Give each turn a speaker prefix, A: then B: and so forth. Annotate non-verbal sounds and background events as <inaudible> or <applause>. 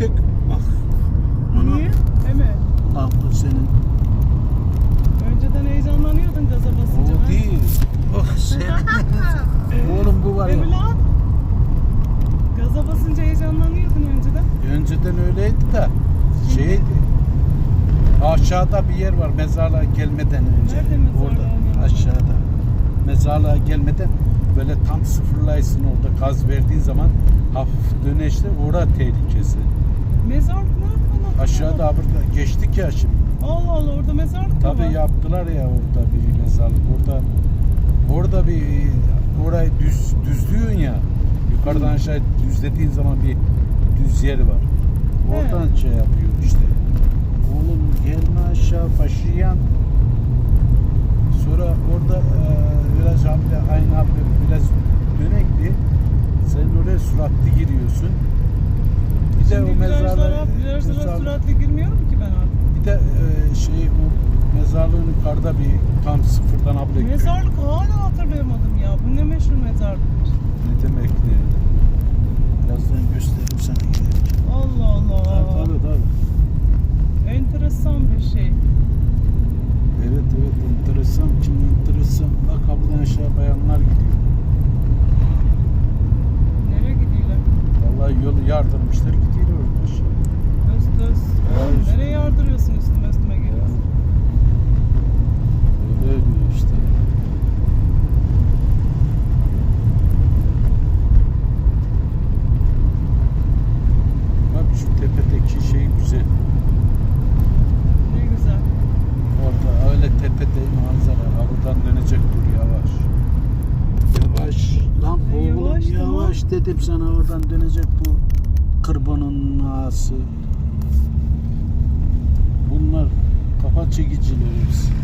A: tek bak. Ana. İyi,
B: evet.
A: Aklı senin.
B: Önceden heyecanlanıyordun gaza basınca. O
A: değil. Oh sen. <laughs> Oğlum bu var ya.
B: Evlat. Gaza basınca heyecanlanıyordun önceden.
A: Önceden öyleydi de
B: şeydi.
A: Aşağıda bir yer var mezarlığa gelmeden önce. Nerede mezarlığa? Orada aşağıda. Mezarlığa gelmeden böyle tam sıfırlaysın orada gaz verdiğin zaman hafif döneşte orada tehlikesi.
B: Mezarlık nerede lan? Aşağıda
A: burada geçtik ya şimdi.
B: Allah Allah orada mezarlık mı Tabii var?
A: yaptılar ya orada bir mezarlık. Orada orada bir orayı düz düzlüyorsun ya. Yukarıdan aşağı düzlediğin zaman bir düz yer var. Oradan şey yapıyor işte. Oğlum gelme aşağı başlayan. Sonra orada süratli giriyorsun.
B: Bir de Şimdi o mezarlık virajlara, virajlara süratle girmiyorum ki ben artık.
A: bir de e, şey bu mezarlığın yukarıda bir tam sıfırdan abla Mezarlık
B: hala hatırlayamadım ya. Bu ne meşhur mezarlıktır.
A: Ne demek ne? Birazdan gösteririm sana giderken.
B: Allah Allah. Tabii
A: tabii. tabii.
B: Enteresan bir şey.
A: Evet evet enteresan. Şimdi enteresan. Bak kapıdan aşağı bayanlar gidiyor.
B: Nereye gidiyorlar?
A: Vallahi yolu yardırmışlar gidiyor aşağı.
B: Öz öz. Ya. Nereye yardırıyorsun üstüme üstüme geliyorsun?
A: Öyle öyle işte. Bak şu tepedeki şey güzel.
B: Ne güzel.
A: Orada öyle tepede manzara. Buradan dönecek dur yavaş. Yavaş. Lan oğlum yavaş, yavaş, dedim sana oradan dönecek bu kırbonun ağası. Bunlar kafa çekicileri hepsi.